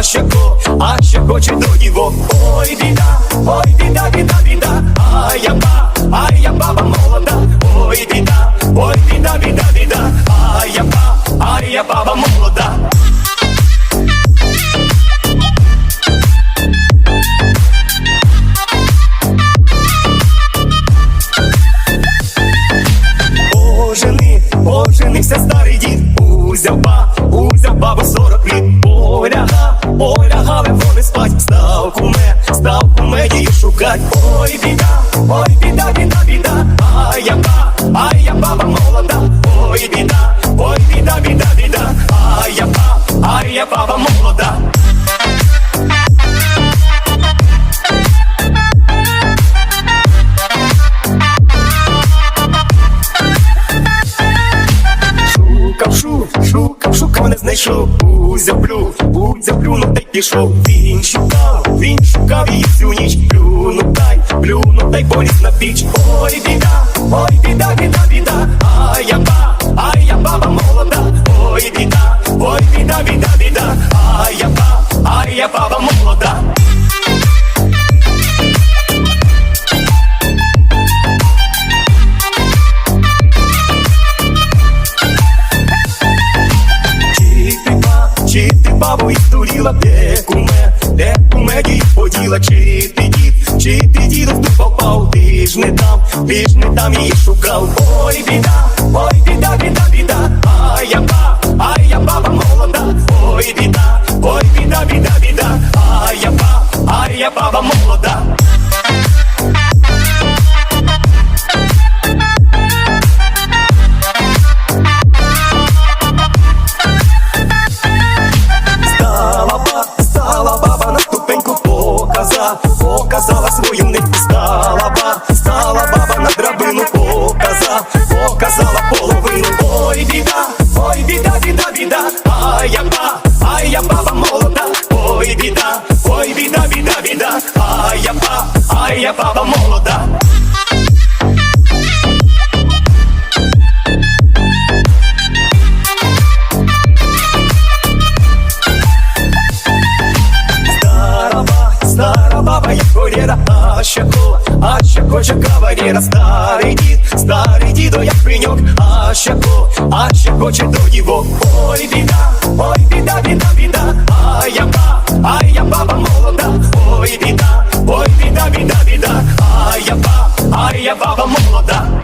а ще ко, а ще хоче до нього. Ой, біда, ой, біда, біда, біда, а я ба, а я баба молода, ой, біда, ой, біда, біда, біда, а я ба, а я баба молода. Спать, став куме, став шукать. Ой, біда, ой, біда, біда, біда, ай, яка, ба, шукав, не знайшов Узяв плю, узяв плюнув та пішов. Він шукав, він шукав її всю ніч Плюну дай, плюну дай поліз на піч. Ой, біда, ой, біда, біда, біда. Ай я ба, ай я баба бабу де куме, де куме, кумедії поділа, чи ти дід, чи ти діду ти попав, ти ж не там, ти ж не там її шукав. Ой, біда, ой, біда, біда, біда, а я ба, а я баба молода, ой, біда, ой, біда, біда, біда, а я ба, а я баба молода. Показа, показала свою не стала ба, стала баба на драбину показа, показала половину. Ой, біда, ой, біда, біда, біда, а я ба, а я баба молода, ой, біда, ой, біда, біда, біда, а я ба, а я баба молода. Ще а ще хоче кавалєра, старий дід, старий дідо, як пеньок, а ще а ще хоче до дівок. Ой, біда, ой, біда, біда, біда, а я ба, а я баба молода, ой, біда, ой, біда, біда, біда, а я ба, а я баба молода.